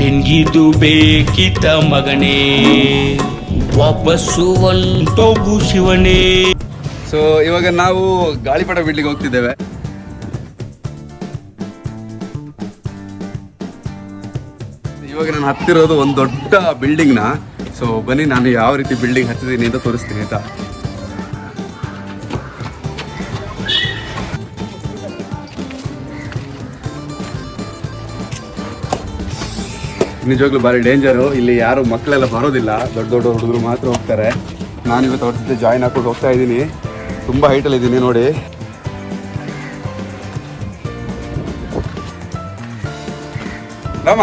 ನಿನ್ಗಿದು ಬೇಕಿತ ಮಗನೇ ವಾಪಸ್ಸು ಒಂಟೋಗು ಶಿವನೇ. ಸೊ ಇವಾಗ ನಾವು ಗಾಳಿಪಟ ಬಿಡ್ಲಿಕ್ಕೆ ಹೋಗ್ತಿದ್ದೇವೆ. ಇವಾಗ ನಾನು ಹತ್ತಿರೋದು ಒಂದು ದೊಡ್ಡ ಬಿಲ್ಡಿಂಗ್ನ ಸೊ ಬನ್ನಿ, ನಾನು ಯಾವ ರೀತಿ ಬಿಲ್ಡಿಂಗ್ ಹತ್ತಿದ್ದೀನಿ ಅಂತ ತೋರಿಸ್ತೀನಿ, ಆಯ್ತಾ? ನಿಜವಾಗ್ಲೂ ಭಾರಿ ಡೇಂಜರು. ಇಲ್ಲಿ ಯಾರು ಮಕ್ಕಳೆಲ್ಲ ಬರೋದಿಲ್ಲ. ದೊಡ್ಡ ದೊಡ್ಡ ಹುಡುಗರು ಮಾತ್ರ ಹೋಗ್ತಾರೆ. ನಾನು ಇವತ್ತು ಅವ್ರ ಜೊತೆ ಜಾಯ್ನ್ ಹಾಕೊಂಡು ಹೋಗ್ತಾ ಇದ್ದೀನಿ. ತುಂಬ ಹೈಟಲ್ಲಿ ಇದ್ದೀನಿ ನೋಡಿ. ರಾಮ,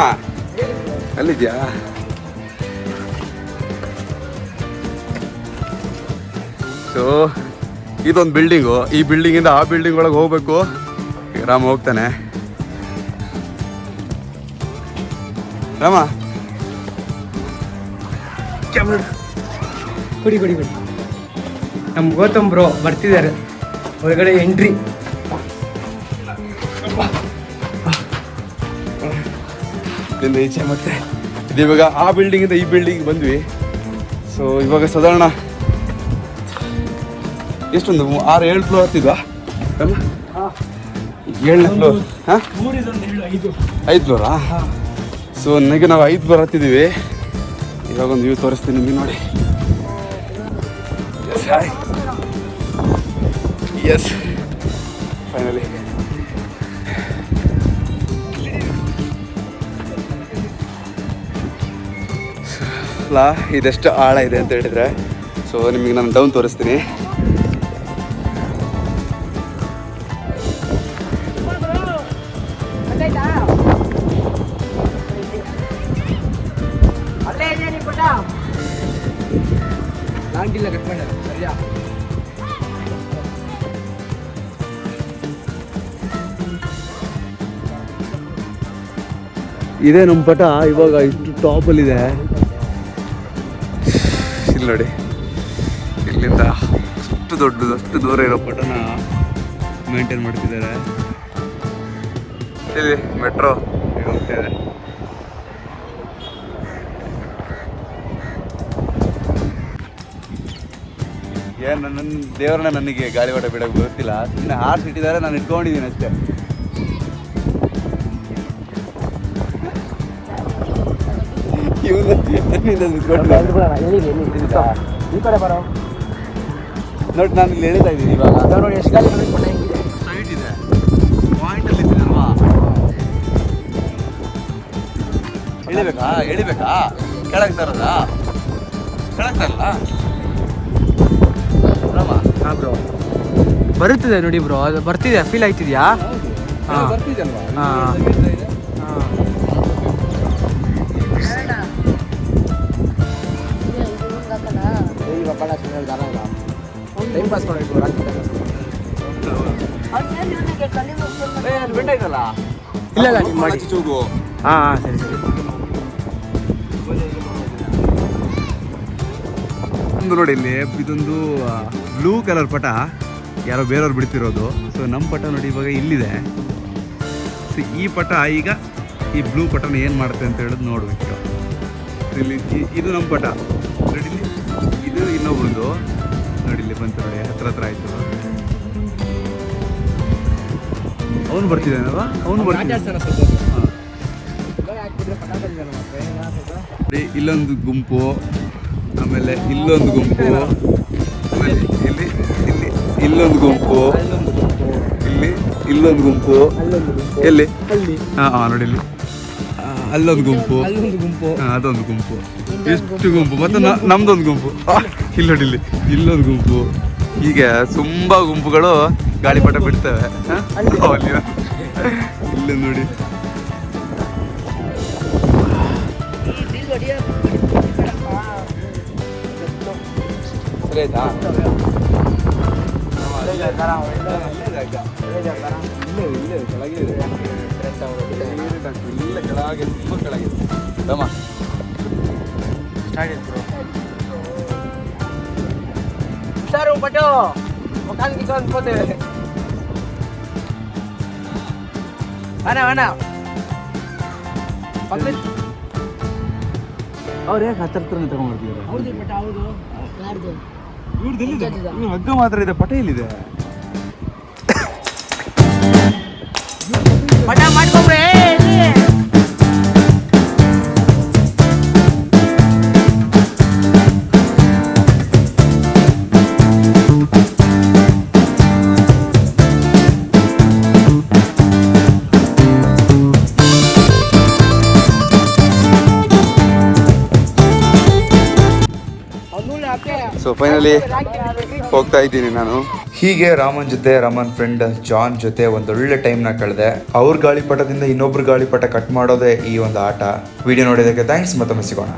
ಅಲ್ಲಿದ್ಯಾ? ಸೊ ಇದೊಂದು ಬಿಲ್ಡಿಂಗು ಈ ಬಿಲ್ಡಿಂಗಿಂದ ಆ ಬಿಲ್ಡಿಂಗ್ ಒಳಗೆ ಹೋಗ್ಬೇಕು. ರಾಮ ಹೋಗ್ತಾನೆ. ರಾಮ. ಕುಡಿ ಕುಡಿ ಕುಡಿ. ನಮ್ಮ ಗೌತಮ್ ಬ್ರೋ ಬರ್ತಿದ್ದಾರೆ. ಹೊರಗಡೆ ಎಂಟ್ರಿ. ಇಲ್ಲಿಂದ ಈಚೆ ಮತ್ತೆ. ಇದು ಇವಾಗ ಆ ಬಿಲ್ಡಿಂಗಿಂದ ಈ ಬಿಲ್ಡಿಂಗ್ ಬಂದ್ವಿ. ಸೊ ಇವಾಗ ಸಾಧಾರಣ ಎಷ್ಟೊಂದು? ಆರು ಏಳು ಫ್ಲೋರ್ ಹತ್ತಿದ್ವಾ? ಏಳನೇ ಫ್ಲೋರ್ ಹಾಂ? ಐದು. ಫ್ಲೋರಾ ಸೊ ನನಗೆ ನಾವು ಐದು ಬರತ್ತಿದ್ದೀವಿ. ಇವಾಗ ಒಂದು ವ್ಯೂ ತೋರಿಸ್ತೀನಿ ನಿಮಗೆ ನೋಡಿ. ಎಸ್ ಹಾಯ್ ಎಸ್ ಫೈನಲಿ ಲಾ, ಇದೆಷ್ಟು ಆಳ ಇದೆ ಅಂತ ಹೇಳಿದ್ರೆ. ಸೊ ನಿಮಗೆ ನಾನು ಡೌನ್ ತೋರಿಸ್ತೀನಿ. ಲಾಂಟಿಲ್ಲ ಕಟ್ ಇದೇ ನಮ್ಮ ಪಟ ಇವಾಗ ಇಷ್ಟು ಟಾಪಲ್ಲಿದೆ ಇಲ್ಲಿ ನೋಡಿ. ಇಲ್ಲಿಂದ ಅಷ್ಟು ದೊಡ್ಡದು, ಅಷ್ಟು ದೂರ ಇರೋ ಪಟನ ಮೇಂಟೈನ್ ಮಾಡ್ತಿದ್ದಾರೆ. ಇಲ್ಲಿ ಮೆಟ್ರೋ ಹೋಗ್ತಿದೆ ಏನು ನನ್ನ ದೇವರನ್ನ ನನಗೆ ಗಾಳಿ ಹೊಡೆ ಬಿಡೋಕೆ ಗೊತ್ತಿಲ್ಲ. ಸುಮ್ಮನೆ ಹಾರ್ಸ್ ಇಟ್ಟಿದ್ದಾರೆ, ನಾನು ಇಟ್ಕೊಂಡಿದ್ದೀನಿ ಅಷ್ಟೇ. ನೋಡಿ, ನಾನು ಇಲ್ಲಿ ಹೇಳ್ತಾ ಇದ್ದೀನಿ ಇವಾಗ. ನೋಡಿ ಎಷ್ಟು ಗಾಳಿ ಇದೆ ಪಾಯಿಂಟಲ್ಲಿ ಎಳಿಬೇಕಾ? ಎಳಿಬೇಕಾ? ಕೆಳಗೆ ತರೋದಾ? ಕೆಳಗೆ ತರಲ್ಲ ಹಾಂ ಬ್ರೋ. ಬರ್ತಿದೆ ನೋಡಿ ಬ್ರೋ ಅದು ಬರ್ತಿದೆ ಫೀಲ್ ಆಯ್ತಿದ್ಯಾ ಹಾ. ಹಾ. ಟೈಮ್ ಪಾಸ್ ಇಲ್ಲ ಇಲ್ಲ ನೀವು ಮಾಡಿ. ಚೂಗು ಹಾಂ ಹಾಂ ಸರಿ ಸರಿ. ಒಂದು ನೋಡಿ ಇಲ್ಲಿ ಇದೊಂದು ಬ್ಲೂ ಕಲರ್ ಪಟ ಯಾರೋ ಬೇರೆಯವ್ರು ಬಿಡ್ತಿರೋದು. ಸೊ ನಮ್ಮ ಪಟ ನೋಡಿ ಇವಾಗ ಇಲ್ಲಿದೆ. ಸೊ ಈ ಪಟ ಈಗ ಈ ಬ್ಲೂ ಪಟನ ಏನು ಮಾಡುತ್ತೆ ಅಂತ ಹೇಳೋದು ನೋಡಬೇಕು ಇಲ್ಲಿ ಇದು ನಮ್ಮ ಪಟ. ನೋಡಿ ಇದು ಇನ್ನೊಬ್ರದ್ದು ನೋಡಿ ಇಲ್ಲಿ ಬಂತು ನೋಡಿ ಹತ್ರ ಹತ್ರ ಆಯಿತು. ಅವನು ಬರ್ತಿದ್ದಾನಲ್ವಾ? ಅವನು ಬರ್ತಿದ್ದಾನೆ. ಇಲ್ಲೊಂದು ಗುಂಪು. ಆಮೇಲೆ ಇಲ್ಲೊಂದು ಗುಂಪು. ಇಲ್ಲಿ ಇಲ್ಲಿ ಇಲ್ಲೊಂದು ಗುಂಪು. ಇಲ್ಲಿ, ಇಲ್ಲೊಂದು ಗುಂಪು. ಎಲ್ಲಿ? ಹಾ ನೋಡಿ ಇಲ್ಲಿ. ಅಲ್ಲೊಂದು ಗುಂಪು. ಅದೊಂದು ಗುಂಪು. ಎಷ್ಟು ಗುಂಪು. ಮತ್ತೆ ನಮ್ದೊಂದು ಗುಂಪು. ಇಲ್ಲ ನೋಡಿ ಇಲ್ಲಿ. ಇಲ್ಲೊಂದು ಗುಂಪು. ಹೀಗೆ ತುಂಬಾ ಗುಂಪುಗಳು ಗಾಳಿಪಟ ಬಿಡ್ತವೆ. ಇಲ್ಲಿ ನೋಡಿ. ಸರಿ ಆಯ್ತಾ ಇಲ್ಲೇ ಇಲ್ಲೇ ಕೆಳಗೆ ಇದೆ ಇಲ್ಲ ಕೆಳಗೆ ತುಂಬ ಕೆಳಗೆ ತಮ್ಮ ಸ್ಟಾರ್ಟ್ ಬ್ರೋ ಸರ್ ಬಟ್ಟು ಮುಖಾನ್ ಅನ್ಕೋತೆ ಅಣ್ಣ ಅಣ್ಣ ಅವ್ರು ಯಾಕೆ ಹತ್ರ ಹತ್ರನೇ ತಗೊಂಡ್ಬರ್ತಿದ್ದಾರೆ ಹೌದು ಬಟ್ ಹೌದು ಹಗ್ಗ ಮಾತ್ರ ಇದೆ ಪಟ ಎಲ್ಲಿದೆ? ಪಟ ಮಾಡ್ಕೊಬ್ರೆ ಸೊ ಫೈನಲಿ ಹೋಗ್ತಾ ಇದ್ದೀನಿ ನಾನು. ಹೀಗೆ ರಾಮನ್ ಜೊತೆ, ರಾಮನ್ ಫ್ರೆಂಡ್ ಜಾನ್ ಜೊತೆ ಒಂದೊಳ್ಳೆ ಟೈಮ್ನ ಕಳೆದೆ. ಅವ್ರ ಗಾಳಿಪಟದಿಂದ ಇನ್ನೊಬ್ರು ಗಾಳಿಪಟ ಕಟ್ ಮಾಡೋದೇ ಈ ಒಂದು ಆಟ. ವಿಡಿಯೋ ನೋಡಿದ್ದಕ್ಕೆ ಥ್ಯಾಂಕ್ಸ್ ಮತ್ತೊಮ್ಮೆ ಸಿಗೋಣ.